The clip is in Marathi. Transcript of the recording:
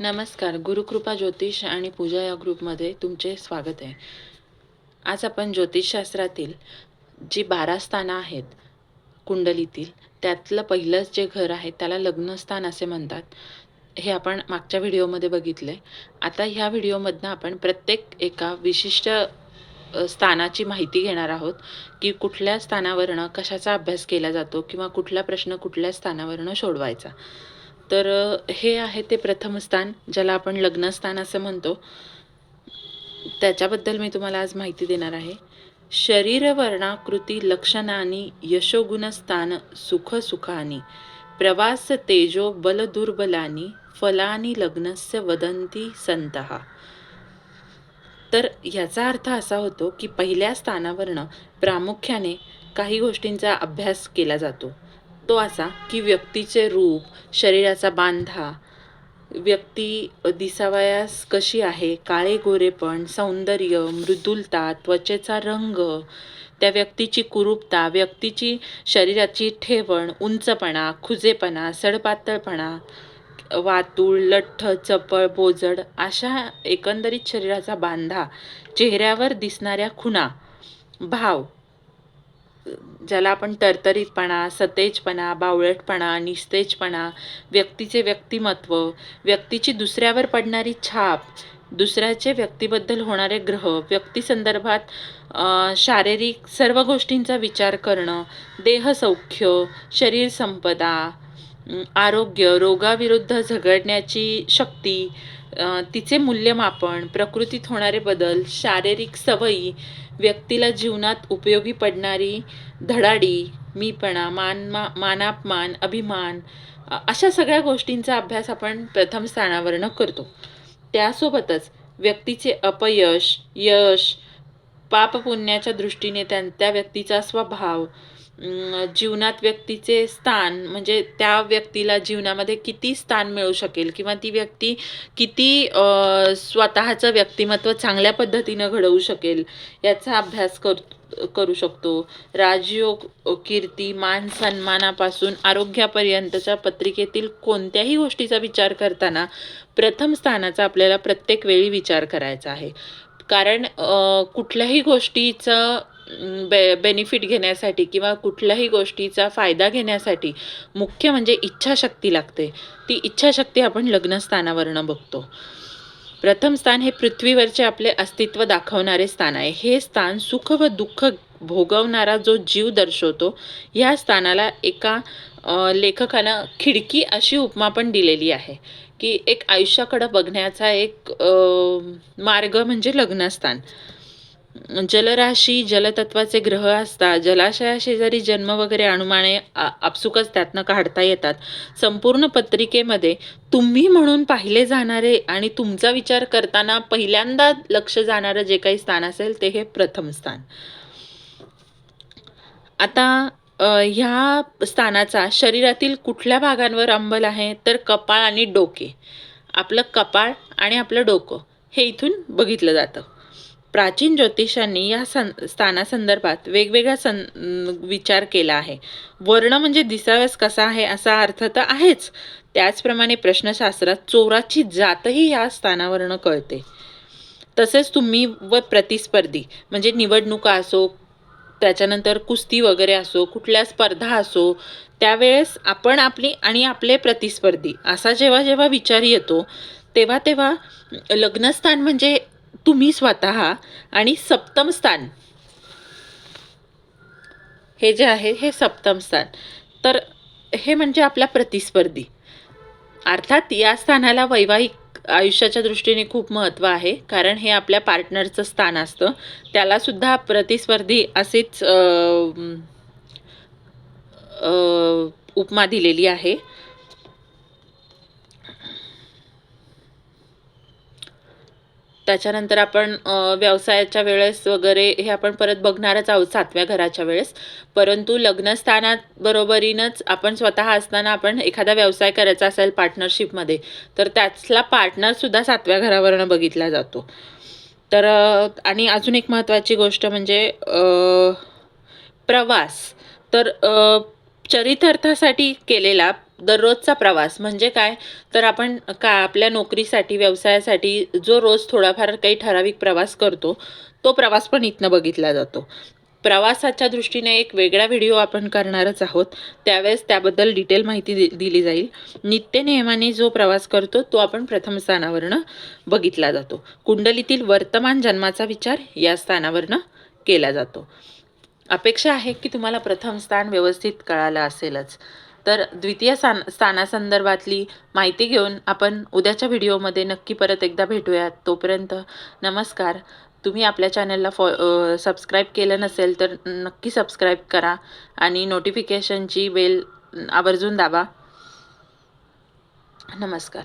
नमस्कार गुरुकृपा ज्योतिष आणि पूजा या ग्रुपमध्ये तुमचे स्वागत आहे. आज आपण ज्योतिषशास्त्रातील जी बारा स्थानं आहेत कुंडलीतील त्यातलं पहिलंच जे घर आहे त्याला लग्नस्थान असे म्हणतात. हे आपण मागच्या व्हिडिओमध्ये बघितलं आहे आता ह्या व्हिडिओमधनं आपण प्रत्येक एका विशिष्ट स्थानाची माहिती घेणार आहोत की कुठल्या स्थानावरनं कशाचा अभ्यास केला जातो किंवा कुठला प्रश्न कुठल्या स्थानावरनं सोडवायचा. तर हे आहे ते प्रथम स्थान ज्याला आपण लग्नस्थान असं म्हणतो. त्याच्याबद्दल मी तुम्हाला आज माहिती देणार आहे. शरीरवर्णाकृती लक्षणानी यशोगुणस्थान सुख सुखानी प्रवास तेजो बल दुर्बलानी फलानी लग्नस्य वदंती संतहा तर याचा अर्थ असा होतो की पहिल्या स्थानावरनं प्रामुख्याने काही गोष्टींचा अभ्यास केला जातो. तो असा की व्यक्तीचे रूप शरीराचा बांधा व्यक्ती दिसावयास कशी आहे काळे गोरेपण सौंदर्य मृदुलता त्वचेचा रंग त्या व्यक्तीची कुरूपता व्यक्तीची शरीराची ठेवण उंचपणा खुजेपणा सडपातळपणा वातूळ लठ्ठ चपळ बोजड अशा एकंदरीत शरीराचा बांधा चेहऱ्यावर दिसणाऱ्या खुणा भाव ज्याला आपण तरतरीतपणा सतेजपणा बावळटपणा निस्तेजपणा व्यक्तीचे व्यक्तिमत्व व्यक्तीची दुसऱ्यावर पडणारी छाप दुसऱ्याचे व्यक्तीबद्दल होणारे ग्रह व्यक्तीसंदर्भात शारीरिक सर्व गोष्टींचा विचार करणं देहसौख्य शरीर संपदा आरोग्य रोगाविरुद्ध झगडण्याची शक्ती तिचे मूल्यमापन प्रकृतीत होणारे बदल शारीरिक सवयी व्यक्तीला जीवनात उपयोगी पडणारी धडाडी मीपणा मान मा मानापमान अभिमान अशा सगळ्या गोष्टींचा अभ्यास आपण प्रथम स्थानावरनं करतो. त्यासोबतच व्यक्तीचे अपयश यश पापपुण्याच्या दृष्टीने त्या त्या व्यक्तीचा स्वभाव जीवनात व्यक्तीचे स्थान म्हणजे त्या व्यक्तीला जीवनामध्ये किती स्थान मिळू शकेल? किंवा ती व्यक्ती किती स्वतःचं व्यक्तिमत्व चांगल्या पद्धतीनं घडवू शकेल? याचा अभ्यास कर करू शकतो. राजयोग कीर्ती मान सन्मानापासून आरोग्यापर्यंतच्या पत्रिकेतील कोणत्याही गोष्टीचा विचार करताना प्रथम स्थानाचा आपल्याला प्रत्येक वेळी विचार करायचा आहे. कारण कुठल्याही गोष्टीचं बे बेनिफिट घेण्यासाठी किंवा कुठल्याही गोष्टीचा फायदा घेण्यासाठी मुख्य म्हणजे इच्छाशक्ती लागते. ती इच्छाशक्ती आपण लग्नस्थानावरनं बघतो. प्रथम स्थान हे पृथ्वीवरचे आपले अस्तित्व दाखवणारे स्थान आहे. हे स्थान सुख व दुःख भोगवणारा जो जीव दर्शवतो या स्थानाला एका लेखकानं खिडकी अशी उपमा पण दिलेली आहे की एक आयुष्याकडं बघण्याचा एक मार्ग म्हणजे लग्नस्थान. जलराशी जलतत्वाचे ग्रह असतात. जलाशयाशेजारी जन्म वगैरे अनुमाने आपसुकच त्यातनं काढता येतात. संपूर्ण पत्रिकेमध्ये तुम्ही म्हणून पाहिले जाणारे आणि तुमचा विचार करताना पहिल्यांदा लक्ष जाणारं जे काही स्थान असेल ते हे प्रथम स्थान. आता ह्या स्थानाचा शरीरातील कुठल्या भागांवर अंबल आहे? तर कपाळ आणि डोके. आपलं कपाळ आणि आपलं डोकं. हे इथून बघितलं जातं. प्राचीन ज्योतिषांनी या सं स्थानासंदर्भात वेगवेगळा सं विचार केला आहे. वर्ण म्हणजे दिसाव्यास कसा आहे असा अर्थ तर आहेच. त्याचप्रमाणे प्रश्नशास्त्रात चोराची जातही या स्थानावरनं कळते. तसेच तुम्ही व प्रतिस्पर्धी म्हणजे निवडणुका असो त्याच्यानंतर कुस्ती वगैरे असो कुठल्या स्पर्धा असो त्यावेळेस आपण आपली आणि आपले प्रतिस्पर्धी असा जेव्हा जेव्हा विचार येतो तेव्हा तेव्हा लग्नस्थान म्हणजे तुम्ही स्वतः आणि सप्तम स्थान. हे जे आहे हे सप्तम स्थान. तर हे म्हणजे आपला प्रतिस्पर्धी. अर्थात या स्थानाला वैवाहिक आयुष्याच्या दृष्टीने खूप महत्त्व आहे कारण हे आपल्या पार्टनरचं स्थान असतं. त्यालासुद्धा प्रतिस्पर्धी असेच उपमा दिलेली आहे. त्याच्यानंतर आपण व्यवसायाच्या वेळेस वगैरे हे आपण परत बघणारच आहोत सातव्या घराच्या वेळेस. परंतु लग्नस्थानात बरोबरीनंच आपण स्वतः असताना आपण एखादा व्यवसाय करायचा असेल पार्टनरशिपमध्ये तर त्याचला पार्टनरसुद्धा सातव्या घरावरनं बघितला जातो. तर आणि अजून एक महत्त्वाची गोष्ट म्हणजे प्रवास. तर चरितार्थासाठी केलेला दररोजचा प्रवास म्हणजे काय? तर आपण का आपल्या नोकरीसाठी व्यवसायासाठी जो रोज थोडाफार काही ठराविक प्रवास करतो तो प्रवास पण इथनं बघितला जातो. प्रवासाच्या दृष्टीने एक वेगळा व्हिडिओ आपण करणारच आहोत. त्यावेळेस त्याबद्दल डिटेल माहिती दि दिली जाईल. नित्य नियमाने जो प्रवास करतो तो आपण प्रथम स्थानावरनं बघितला जातो. कुंडलीतील वर्तमान जन्माचा विचार या स्थानावरनं केला जातो. अपेक्षा आहे की तुम्हाला प्रथम स्थान व्यवस्थित कळालं असेलच. तर द्वितीय स्थान स्थानासंदर्भातली माहिती घेऊन आपण उद्याच्या व्हिडिओमध्ये नक्की परत एकदा भेटूयात. तोपर्यंत नमस्कार. तुम्ही आपल्या चॅनलला फॉ सबस्क्राईब केलं नसेल तर नक्की सबस्क्राईब करा आणि नोटिफिकेशनची बेल आवर्जून दाबा. नमस्कार.